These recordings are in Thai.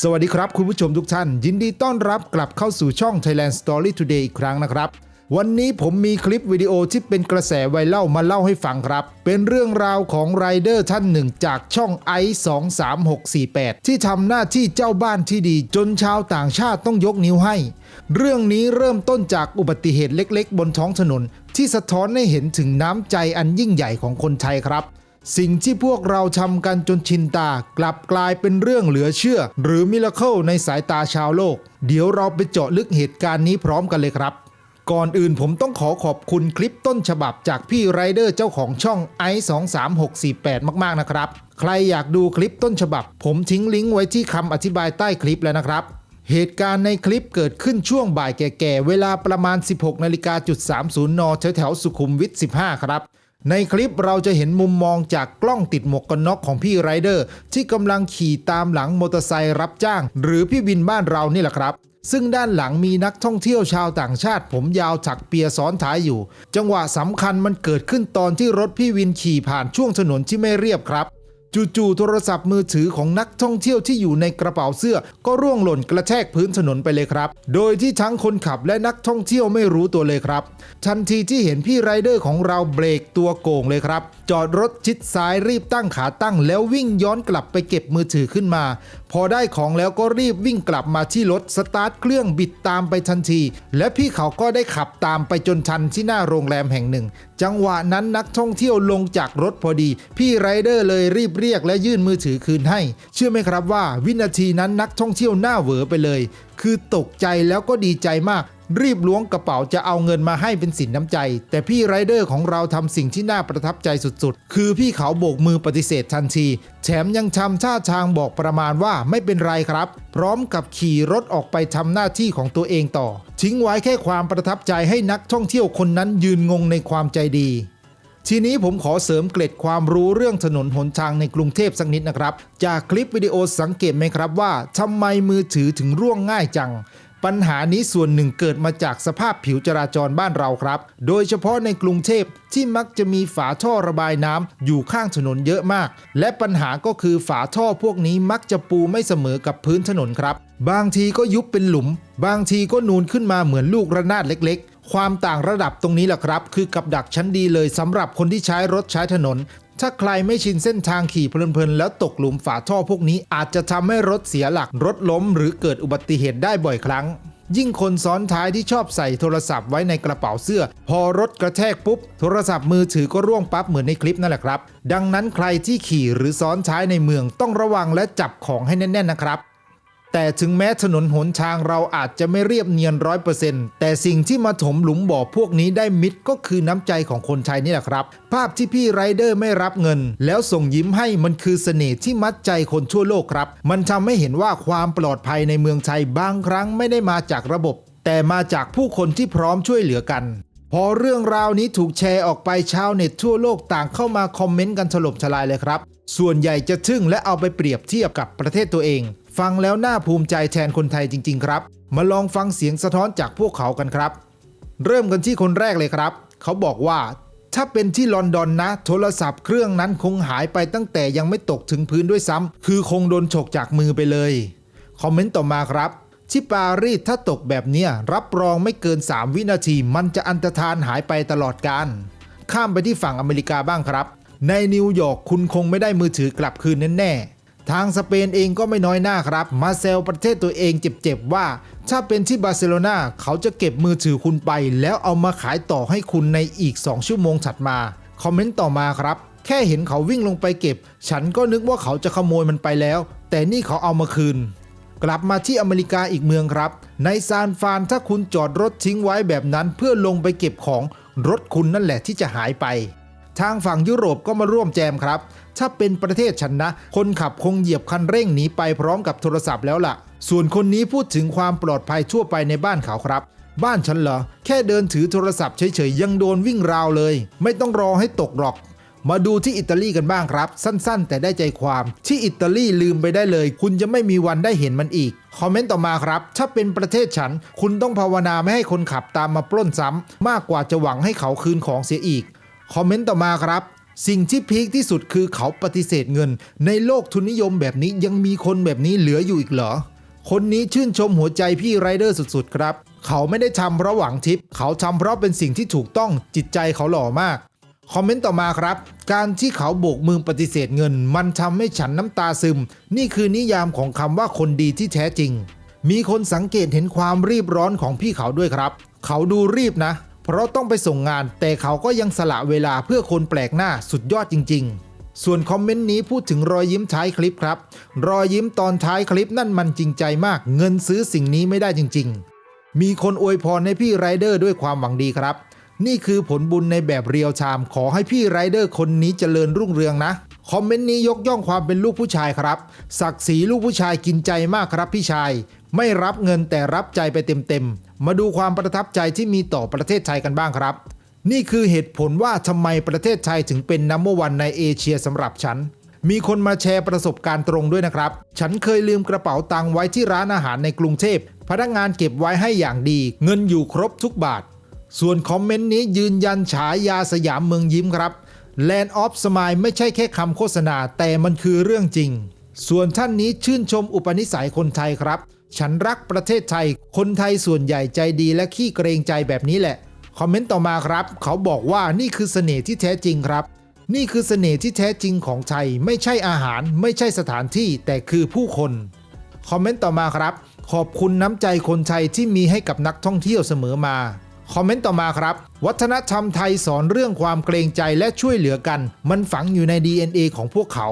สวัสดีครับ คุณผู้ชมทุกท่าน ยินดีต้อนรับกลับเข้าสู่ช่อง Thailand Story Today อีกครั้งนะครับ วันนี้ผมมีคลิปวิดีโอที่เป็นกระแสไวรัลมาเล่าให้ฟังครับ เป็นเรื่องราวของไรเดอร์ท่านหนึ่งจากช่องไอ23648 ที่ทำหน้าที่เจ้าบ้านที่ดีจนชาวต่างชาติต้องยกนิ้วให้ เรื่องนี้เริ่มต้นจากอุบัติเหตุเล็ก ๆ บนท้องถนน ที่สะท้อนให้เห็นถึงน้ำใจอันยิ่งใหญ่ของคนไทยครับ สิ่งที่พวกเราทำกันจนชินตากลับกลายเป็นเรื่องเหลือเชื่อ หรือมิราเคิลในสายตาชาวโลก เดี๋ยวเราไปเจาะลึกเหตุการณ์นี้พร้อมกันเลยครับก่อนอื่นผมต้องขอขอบคุณคลิปต้นฉบับจากพี่ไรเดอร์เจ้าของช่อง i 2 3 6 4 8 มากๆนะครับ ใครอยากดูคลิปต้นฉบับ ผมทิ้งลิงก์ไว้ที่คำอธิบายใต้คลิปแล้วนะครับ เหตุการณ์ในคลิปเกิดขึ้นช่วงบ่ายแก่ๆ เวลาประมาณ 16นาฬิกาจุด30 น แถวๆสุขุมวิท 15 ครับ ในคลิปเราจะเห็นมุมมองจากกล้องติดหมวกกันน็อกของพี่ไรเดอร์ ที่กำลังขี่ตามหลังมอเตอร์ไซค์รับจ้าง หรือพี่วินบ้านเรานี่แหละครับ ซึ่งด้านหลังมีนักท่องเที่ยวชาวต่างชาติ ผมยาวถักเปียซ้อนท้ายอยู่ จังหวะสำคัญมันเกิดขึ้นตอนที่รถพี่วินขี่ผ่านช่วงถนนที่ไม่เรียบครับ จู่ๆโทรศัพท์มือถือของนักท่องเที่ยวที่อยู่ในกระเป๋าเสื้อ ก็ร่วงหล่นกระแทกพื้นถนนไปเลยครับ โดยที่ทั้งคนขับและนักท่องเที่ยวไม่รู้ตัวเลยครับ ทันทีที่เห็นพี่ไรเดอร์ของเราเบรกตัวโก่งเลยครับ จอดรถชิดซ้ายรีบตั้งขาตั้ง แล้ววิ่งย้อนกลับไปเก็บมือถือขึ้นมา พอได้ของแล้วก็รีบวิ่งกลับมาที่รถสตาร์ทเครื่องบิดตามไปทันที และพี่เขาก็ได้ขับตามไปจนทันที่หน้าโรงแรมแห่งหนึ่ง จังหวะนั้นนักท่องเที่ยวลงจากรถพอดี พี่ไรเดอร์เลยรีบเรียกและยื่นมือถือคืนให้ เชื่อไหมครับว่า วินาทีนั้นนักท่องเที่ยวหน้าเหวอไปเลย คือตกใจแล้วก็ดีใจมาก รีบล้วงกระเป๋าจะเอาเงินมาให้เป็นสินน้ำใจ แต่พี่ไรเดอร์ของเราทำสิ่งที่น่าประทับใจสุดๆ คือพี่เขาโบกมือปฏิเสธทันที แถมยังทำท่าทางบอกประมาณว่าไม่เป็นไรครับ พร้อมกับขี่รถออกไปทำหน้าที่ของตัวเองต่อ ทิ้งไว้แค่ความประทับใจให้นักท่องเที่ยวคนนั้นยืนงงในความใจดี ทีนี้ผมขอเสริมเกล็ดความรู้เรื่องถนนหนทางในกรุงเทพสักนิดนะครับ จากคลิปวิดีโอสังเกตไหมครับว่าทำไมมือถือถึงร่วงง่ายจัง ปัญหานี้ส่วนหนึ่งเกิดมาจากสภาพผิวจราจรบ้านเราครับ โดยเฉพาะในกรุงเทพที่มักจะมีฝาท่อระบายน้ำอยู่ข้างถนนเยอะมาก และปัญหาก็คือฝาท่อพวกนี้มักจะปูไม่เสมอกับพื้นถนนครับ บางทีก็ยุบเป็นหลุม บางทีก็นูนขึ้นมาเหมือนลูกระนาดเล็ก ความต่างระดับตรงนี้แหละครับ คือกับดักชั้นดีเลยสำหรับคนที่ใช้รถใช้ถนน ถ้าใครไม่ชินเส้นทางขี่เพลินๆ แล้วตกหลุมฝาท่อพวกนี้อาจจะทำให้รถเสียหลักรถล้ม หรือเกิดอุบัติเหตุได้บ่อยครั้ง ยิ่งคนซ้อนท้ายที่ชอบใส่โทรศัพท์ไว้ในกระเป๋าเสื้อ พอรถกระแทกปุ๊บ โทรศัพท์มือถือก็ร่วงปั๊บเหมือนในคลิปนั่นแหละครับ ดังนั้นใครที่ขี่หรือซ้อนท้ายในเมืองต้องระวังและจับของให้แน่นๆนะครับ แต่ถึงแม้ถนนหนทางเราอาจจะไม่เรียบเนียนร้อยเปอร์เซ็นต์แต่สิ่งที่มาถมหลุมบ่อพวกนี้ได้มิดก็คือน้ำใจของคนไทยนี่แหละครับ ภาพที่พี่ไรเดอร์ไม่รับเงิน แล้วส่งยิ้มให้มันคือเสน่ห์ที่มัดใจคนทั่วโลกครับ มันทำให้เห็นว่าความปลอดภัยในเมืองไทยบางครั้งไม่ได้มาจากระบบ แต่มาจากผู้คนที่พร้อมช่วยเหลือกันพอเรื่องราวนี้ถูกแชร์ออกไปชาวเน็ตทั่วโลกต่างเข้ามาคอมเมนต์กันถล่มทลายเลยครับ ส่วนใหญ่จะทึ่งและเอาไปเปรียบเทียบกับประเทศตัวเอง ฟังแล้วน่าภูมิใจแทนคนไทยจริง ๆ ครับ มาลองฟังเสียงสะท้อนจากพวกเขากันครับ เริ่มกันที่คนแรกเลยครับ เขาบอกว่า ถ้าเป็นที่ลอนดอนนะ โทรศัพท์เครื่องนั้นคงหายไปตั้งแต่ยังไม่ตกถึงพื้นด้วยซ้ำคือคงโดนฉกจากมือไปเลยคอมเมนต์ต่อมาครับที่ปารีสถ้าตกแบบเนี้ยรับรองไม่เกิน 3 วินาที มันจะอันตรธานหายไปตลอดการ ข้ามไปที่ฝั่งอเมริกาบ้างครับ ในนิวยอร์กคุณคงไม่ได้มือถือกลับคืนแน่ๆ ทางสเปนเองก็ไม่น้อยหน้าครับ มาเซลประเทศตัวเองเจ็บๆว่า ถ้าเป็นที่บาร์เซโลนาเขาจะเก็บมือถือคุณไป แล้วเอามาขายต่อให้คุณในอีก 2 ชั่วโมงถัดมา คอมเมนต์ต่อมาครับ แค่เห็นเขาวิ่งลงไปเก็บ ฉันก็นึกว่าเขาจะขโมยมันไปแล้ว แต่นี่เขาเอามาคืน กลับมาที่อเมริกาอีกเมืองครับ ในซานฟานถ้าคุณจอดรถทิ้งไว้แบบนั้น เพื่อลงไปเก็บของรถคุณนั่นแหละที่จะหายไป ทางฝั่งยุโรปก็มาร่วมแจมครับ ถ้าเป็นประเทศฉันนะ คนขับคงเหยียบคันเร่งหนีไปพร้อมกับโทรศัพท์แล้วล่ะ ส่วนคนนี้พูดถึงความปลอดภัยทั่วไปในบ้านเขาครับ บ้านฉันเหรอ แค่เดินถือโทรศัพท์เฉยๆ ยังโดนวิ่งราวเลย ไม่ต้องรอให้ตกหรอก มาดูที่อิตาลีกันบ้างครับ สั้นๆ แต่ได้ใจความ ที่อิตาลีลืมไปได้เลย คุณจะไม่มีวันได้เห็นมันอีกคอมเมนต์ต่อมาครับ ถ้าเป็นประเทศฉัน คุณต้องภาวนาไม่ให้คนขับตามมาปล้นซ้ำมากกว่าจะหวังให้เขาคืนของเสียอีก คอมเมนต์ต่อมาครับ สิ่งที่พีคที่สุดคือเขาปฏิเสธเงิน ในโลกทุนนิยมแบบนี้ยังมีคนแบบนี้เหลืออยู่อีกเหรอ คนนี้ชื่นชมหัวใจพี่ไรเดอร์สุดๆครับ เขาไม่ได้ทำเพราะหวังทิป เขาทำเพราะเป็นสิ่งที่ถูกต้องจิตใจเขาหล่อมากคอมเมนต์ต่อมาครับ การที่เขาโบกมือปฏิเสธเงิน มันทำให้ฉันน้ำตาซึม นี่คือนิยามของคำว่าคนดีที่แท้จริง มีคนสังเกตเห็นความรีบร้อนของพี่เขาด้วยครับ เขาดูรีบนะ เพราะต้องไปส่งงาน แต่เขาก็ยังสละเวลาเพื่อคนแปลกหน้าสุดยอดจริง ๆส่วนคอมเมนต์นี้พูดถึงรอยยิ้มท้ายคลิปครับ รอยยิ้มตอนท้ายคลิปนั่นมันจริงใจมาก เงินซื้อสิ่งนี้ไม่ได้จริง ๆ มีคนอวยพรให้พี่ไรเดอร์ด้วยความหวังดีครับ นี่คือผลบุญในแบบเรียลไทม์ขอให้พี่ไรเดอร์คนนี้เจริญรุ่งเรืองนะ คอมเมนต์นี้ยกย่องความเป็นลูกผู้ชายครับ ศักดิ์ศรีลูกผู้ชายกินใจมากครับพี่ชาย ไม่รับเงินแต่รับใจไปเต็มๆ มาดูความประทับใจที่มีต่อประเทศไทยกันบ้างครับ นี่คือเหตุผลว่าทำไมประเทศไทยถึงเป็นนัมเบอร์วันในเอเชียสำหรับฉัน มีคนมาแชร์ประสบการณ์ตรงด้วยนะครับ ฉันเคยลืมกระเป๋าตังค์ไว้ที่ร้านอาหารในกรุงเทพ พนักงานเก็บไว้ให้อย่างดี เงินอยู่ครบทุกบาท ส่วนคอมเมนต์นี้ยืนยันฉายาสยามเมืองยิ้มครับ Land of Smile ไม่ใช่แค่คำโฆษณาแต่มันคือเรื่องจริง ส่วนท่านนี้ชื่นชมอุปนิสัยคนไทยครับ ฉันรักประเทศไทย คนไทยส่วนใหญ่ใจดีและขี้เกรงใจแบบนี้แหละ คอมเมนต์ต่อมาครับ เขาบอกว่านี่คือเสน่ห์ที่แท้จริงครับ นี่คือเสน่ห์ที่แท้จริงของไทย ไม่ใช่อาหาร ไม่ใช่สถานที่ แต่คือผู้คน คอมเมนต์ต่อมาครับ ขอบคุณน้ำใจคนไทยที่มีให้กับนักท่องเที่ยวเสมอมา คอมเมนต์ต่อมาครับ วัฒนธรรมไทยสอนเรื่องความเกรงใจและช่วยเหลือกัน มันฝังอยู่ใน DNA ของพวกเขา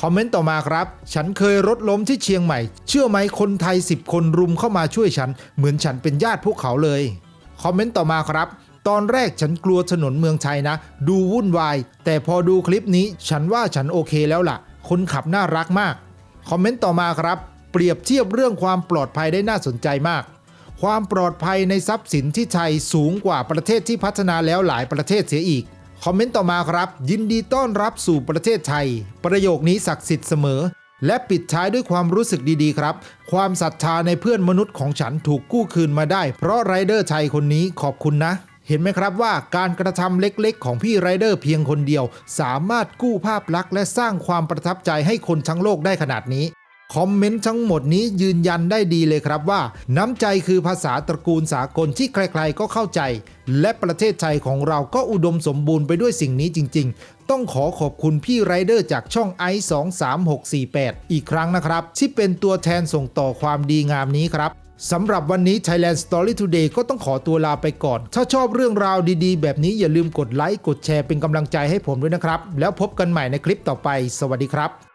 คอมเมนต์ต่อมาครับ ฉันเคยรถล้มที่เชียงใหม่ เชื่อไหมคนไทย 10 คนรุมเข้ามาช่วยฉัน เหมือนฉันเป็นญาติพวกเขาเลย คอมเมนต์ต่อมาครับ ตอนแรกฉันกลัวถนนเมืองไทยนะ ดูวุ่นวาย แต่พอดูคลิปนี้ ฉันว่าฉันโอเคแล้วล่ะ คนขับน่ารักมาก คอมเมนต์ต่อมาครับ เปรียบเทียบเรื่องความปลอดภัยได้น่าสนใจมาก ความปลอดภัยในทรัพย์สินที่ไทยสูงกว่าประเทศที่พัฒนาแล้วหลายประเทศเสียอีก คอมเมนต์ต่อมาครับ ยินดีต้อนรับสู่ประเทศไทย ประโยคนี้ศักดิ์สิทธิ์เสมอ และปิดท้ายด้วยความรู้สึกดีๆครับ ความศรัทธาในเพื่อนมนุษย์ของฉันถูกกู้คืนมาได้ เพราะไรเดอร์ไทยคนนี้ขอบคุณนะ เห็นไหมครับว่าการกระทำเล็กๆ ของพี่ไรเดอร์เพียงคนเดียว สามารถกู้ภาพลักษณ์และสร้างความประทับใจให้คนทั้งโลกได้ขนาดนี้ คอมเมนต์ทั้งหมดนี้ยืนยันได้ดีเลยครับว่า น้ำใจคือภาษาตระกูลสากลที่ใครๆก็เข้าใจ และประเทศไทยของเราก็อุดมสมบูรณ์ไปด้วยสิ่งนี้จริง ๆ ต้องขอขอบคุณพี่ไรเดอร์จากช่องไอ23648 อีกครั้งนะครับ ที่เป็นตัวแทนส่งต่อความดีงามนี้ครับสำหรับวันนี้ Thailand Story Today ก็ต้องขอตัวลาไปก่อน ถ้าชอบเรื่องราวดีๆ แบบนี้อย่าลืมกดไลค์กดแชร์เป็นกำลังใจให้ผมด้วยนะครับ แล้วพบกันใหม่ในคลิปต่อไป สวัสดีครับ